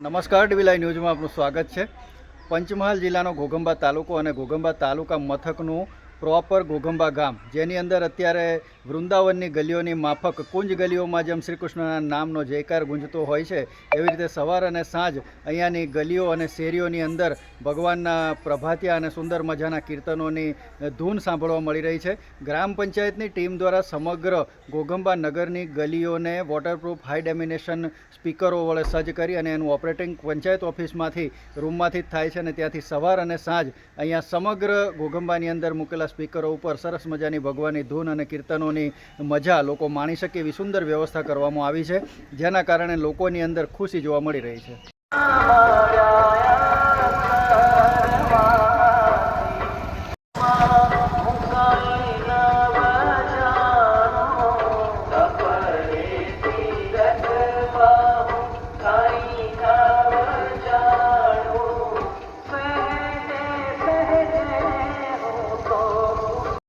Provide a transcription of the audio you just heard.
નમસ્કાર ડીવીલાઈ ન્યૂઝમાં આપનું સ્વાગત છે. પંચમહાલ જિલ્લાનો ઘોઘંબા તાલુકો અને ઘોઘંબા તાલુકા મથકનું પ્રોપર ઘોઘંબા ગામ. જેની અંદર અત્યારે વૃંદાવનની ગલીઓની માફક કુંજ ગલીઓમાં જેમ શ્રી કૃષ્ણના નામનો જયકાર ગુંજતો હોય છે, એવી રીતે સવાર અને સાંજ અહીંયાની ગલીઓ અને શેરીઓની અંદર ભગવાનના પ્રભાતિયા અને સુંદર મજાના કીર્તનોની ધૂન સાંભળવા મળી રહી છે. ગ્રામ પંચાયતની ટીમ દ્વારા સમગ્ર ઘોઘંબા નગરની ગલીઓને વોટરપ્રૂફ હાઈ ડેમિનેશન સ્પીકરો વડે સજ્જ કરી અને એનું ઓપરેટિંગ પંચાયત ઓફિસમાંથી રૂમમાંથી જ થાય છે અને ત્યાંથી સવાર અને સાંજ અહીંયા સમગ્ર ઘોઘંબાની અંદર મૂકેલા સ્પીકરો ઉપર સરસ મજાની ભગવાનની ધૂન અને કીર્તનોની મજા લોકો માણી શકે એવી સુંદર વ્યવસ્થા કરવામાં આવી છે, જેના કારણે લોકોની અંદર ખુશી જોવા મળી રહી છે.